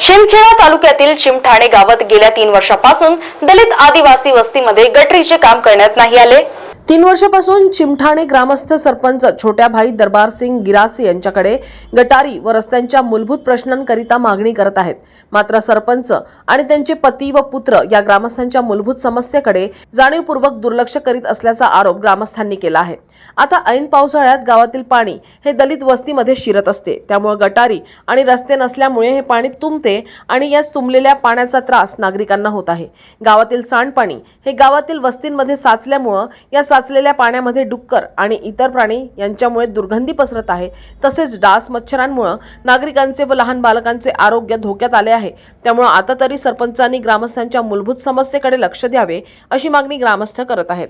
शिंदखेडा तालुक्यातील चिमठाणे गावात गेल्या तीन वर्षापासून दलित आदिवासी वस्तीमध्ये गटरीचे काम करण्यात नाही आले. तीन वर्षापासून चिमठाणे ग्रामस्थ सरपंच छोट्या भाई दरबार सिंग गिरासे यांच्याकडे गटारी व रस्त्यांच्या मूलभूत प्रश्नांकरिता मागणी करत आहेत. मात्र सरपंच आणि त्यांचे पती व पुत्र या ग्रामस्थांच्या मूलभूत समस्येकडे जाणीवपूर्वक दुर्लक्ष करीत असल्याचा आरोप ग्रामस्थांनी केला आहे. आता ऐन पावसाळ्यात गावातील पाणी हे दलित वस्तीमध्ये शिरत असते. त्यामुळे गटारी आणि रस्ते नसल्यामुळे हे पाणी तुंबते आणि याच तुंबलेल्या पाण्याचा त्रास नागरिकांना होत आहे. गावातील सांडपाणी हे गावातील वस्तींमध्ये साचल्यामुळं या साचलेल्या पाण्यामध्ये डुक्कर आणि इतर प्राणी यांच्यामुळे दुर्गंधी पसरत आहे. तसेच डास मच्छरांमुळं नागरिकांचे व लहान बालकांचे आरोग्य धोक्यात आले आहे. त्यामुळे आता तरी सरपंचांनी ग्रामस्थांच्या मूलभूत समस्येकडे लक्ष द्यावे अशी मागणी ग्रामस्थ करत आहेत.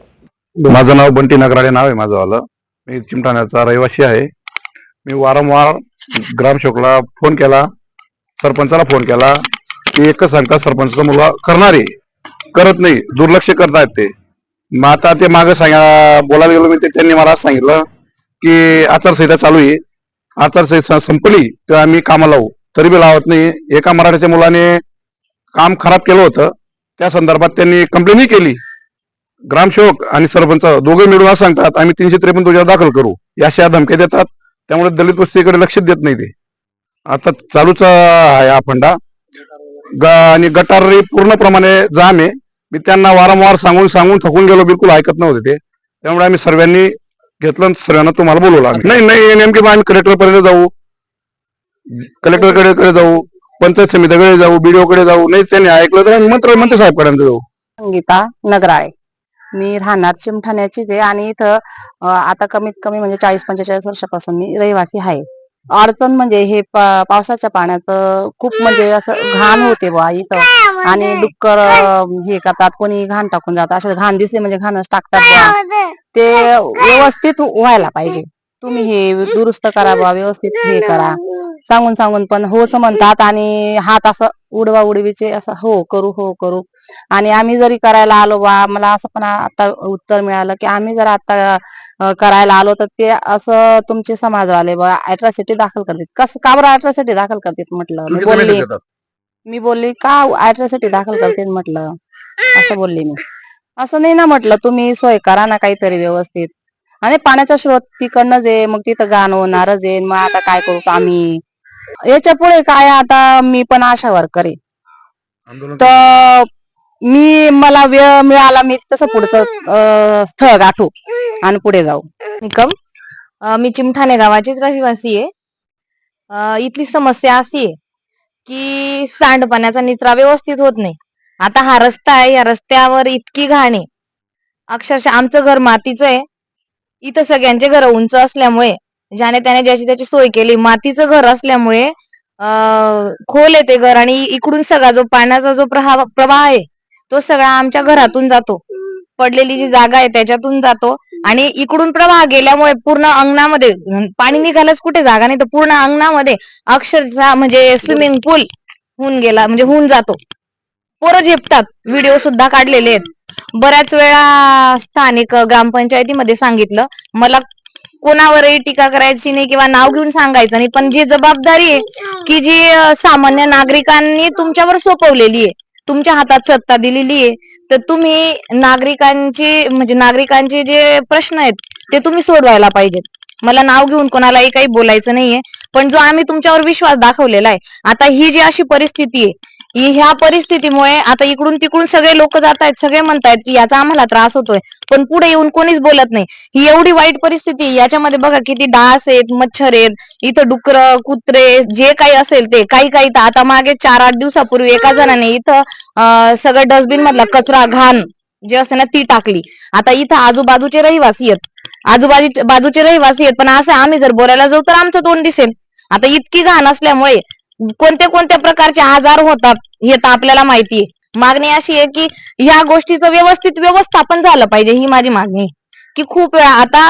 माझं नाव बंटी नगराळे नाव आहे माझं आलं मी चिमठाण्याचा रहिवासी आहे. मी वारंवार ग्रामसेवकला फोन केला सरपंचाला फोन केला. की एकच सांगता सरपंचा मुलगा करणार आहे करत नाही दुर्लक्ष करतायत ते. मग आता ते मागं सांगा बोलायला गेलो मी ते त्यांनी मला असं सांगितलं की आचारसंहिता चालू आहे. आचारसंहिता संपली तर आम्ही कामाला लावू. तरी बी लावत नाही. एका मराठीच्या मुलाने काम खराब केलं होतं. त्या संदर्भात त्यांनी कंप्लेनही केली. ग्रामसेवक आणि सरपंच दोघे मिळून असं सांगतात आम्ही तीनशे त्रेपन्न तुझ्यावर दाखल करू. या अशा धमक्या देतात. त्यामुळे दलित वस्तीकडे लक्ष देत नाही ते. आता चालूच आहे हा फंडा. आणि गटारी पूर्णप्रमाणे जाम आहे. मी त्यांना वारंवार सांगून सांगून थकून गेलो बिलकुल ऐकत नव्हते ते. त्यामुळे आम्ही सर्वांनी घेतलं सर्वांना तुम्हाला बोलवला नाही नाही नेमके मग आम्ही कलेक्टर पर्यंत जाऊ. कलेक्टरकडे जाऊ पंचायत समितीकडे जाऊ बीडीओ कडे जाऊ. नाही त्यांनी ऐकलं तर आम्ही मंत्र मंत्री साहेबकडे जाऊ. संगीता नगराळे. मी राहणार चिमठाण्याचीच आहे आणि इथं आता कमीत कमी म्हणजे चाळीस पंचेचाळीस वर्षापासून मी रहिवासी आहे. अडचण म्हणजे हे पावसाच्या पाण्याचं खूप म्हणजे असं घाण होते बुवा इथं. आणि डुक्कर हे करतात कोणी घाण टाकून जातात. असे घाण दिसले म्हणजे घाणच टाकतात ते व्यवस्थित व्हायला पाहिजे. तुम्ही हे दुरुस्त करा बुवा व्यवस्थित हे करा. सांगून सांगून पण होच म्हणतात आणि हात असं उडवा उडवीचे असं हो करू हो करू. आणि आम्ही जरी करायला आलो बा मला असं पण आता उत्तर मिळालं की आम्ही जर आता करायला आलो तर ते असं तुमचे समाजवाले बा अॅट्रॉसिटी दाखल करतात. कसं का बरं अॅट्रॉसिटी दाखल करतात म्हटलं? मी बोलली मी बोलली का अॅट्रॉसिटी दाखल करते म्हटलं? असं बोलली मी. असं नाही ना म्हटलं तुम्ही सोय करा ना काहीतरी व्यवस्थित. आणि पाण्याचा स्रोत तिकडनंच आहे मग तिथं गाण होणारच आहे. मग आता काय करू आम्ही? याच्यापुढे काय आता मी पण आशावर करेन तर मी मला वेळ मिळाला मी तसं पुढचं अं, स्थळ गाठू आणि पुढे जाऊ. निकम अं, मी चिमठाणे गावाचीच रहिवासी आहे. अं, इथली समस्या अशी आहे की सांडपाण्याचा निचरा व्यवस्थित होत नाही. आता हा रस्ता आहे या रस्त्यावर इतकी घाण आहे. अक्षरशः आमचं घर मातीचं आहे. इथं सगळ्यांचे घर उंच असल्यामुळे ज्याने त्याने ज्याची त्याची सोय केली मातीचं घर असल्यामुळे खोल येते घर आणि इकडून सगळा जो पाण्याचा जो प्रवाह प्रवाह आहे तो सगळा आमच्या घरातून जातो. पडलेली जी जागा आहे त्याच्यातून जातो आणि इकडून प्रवाह गेल्यामुळे पूर्ण अंगणामध्ये पाणी निघालच कुठे जागा नाही तर पूर्ण अंगणामध्ये अक्षरशः म्हणजे स्विमिंग पूल होऊन गेला म्हणजे होऊन जातो. पोरं झेपतात व्हिडिओ सुद्धा काढलेले आहेत. बऱ्याच वेळा स्थानिक ग्रामपंचायतीमध्ये सांगितलं मला कोणावरही टीका करायची नाही किंवा नाव घेऊन सांगायचं नाही पण जी जबाबदारी आहे की जी सामान्य नागरिकांनी तुमच्यावर सोपवलेली आहे तुमच्या हातात सत्ता दिलेली आहे तर तुम्ही नागरिकांची म्हणजे नागरिकांचे जे प्रश्न आहेत ते तुम्ही सोडवायला पाहिजेत. मला नाव घेऊन कोणालाही काही बोलायचं नाहीये पण जो आम्ही तुमच्यावर विश्वास दाखवलेला आहे आता ही जी अशी परिस्थिती आहे ही ह्या परिस्थितीमुळे आता इकडून तिकडून सगळे लोक जात आहेत सगळे म्हणतायत की याचा आम्हाला त्रास होतोय. पण पुढे येऊन कोणीच बोलत नाही. ही एवढी वाईट परिस्थिती याच्यामध्ये बघा किती डास आहेत मच्छर आहेत इथं डुकर कुत्रे जे काही असेल ते काही काही तर आता मागे चार आठ दिवसापूर्वी एका जणाने इथं सगळं डस्टबिन मधला कचरा घाण जे असते ना ती टाकली. आता इथं आजूबाजूचे रहिवासी आहेत. आजूबाजू बाजूचे रहिवासी आहेत पण असं आम्ही जर बोलायला जाऊ तर आमचं तोंड दिसेल. आता इतकी घाण असल्यामुळे कोणत्या कोणत्या प्रकारचे आजार होतात हे तर आपल्याला माहिती आहे मागणी अशी आहे की ह्या गोष्टीचं व्यवस्थित व्यवस्थापन झालं पाहिजे ही माझी मागणी आहे. की खूप वेळा आता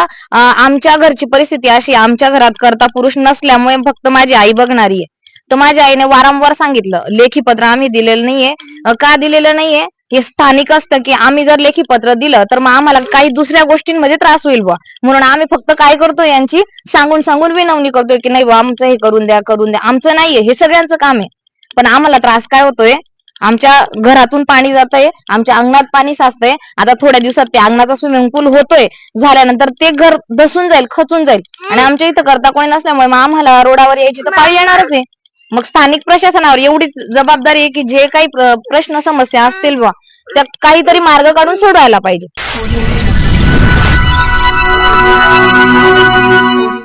आमच्या घरची परिस्थिती अशी आहे, आमच्या घरात करता पुरुष नसल्यामुळे फक्त माझी आई बघणारी आहे तर माझ्या आईने वारंवार सांगितलं लेखी पत्र आम्ही दिलेलं नाहीये. का दिलेलं नाहीये? हे स्थानिक असतं की आम्ही जर लेखी पत्र दिलं तर मग आम्हाला काही दुसऱ्या गोष्टींमध्ये त्रास होईल बा म्हणून आम्ही फक्त काय करतो यांची? सांगून सांगून विनवणी करतोय की नाही बा आमचं हे करून द्या करून द्या. आमचं नाहीये हे सगळ्यांचं काम आहे. पण आम्हाला त्रास काय होतोय? आमच्या घरातून पाणी जात आहे आमच्या अंगणात पाणी साचतंय. आता थोड्या दिवसात ते अंगणाचा स्विमिंग पूल होतोय. झाल्यानंतर ते घर धसून जाईल खचून जाईल. आणि आमच्या इथं करता कोणी नसल्यामुळे मग आम्हाला रोडावर यायची तर पाळी येणारच आहे. मग स्थानिक प्रशासनावर एवढीच जबाबदारी आहे की जे काही प्रश्न समस्या असतील बा त्यात काहीतरी मार्ग काढून सोडवायला पाहिजे.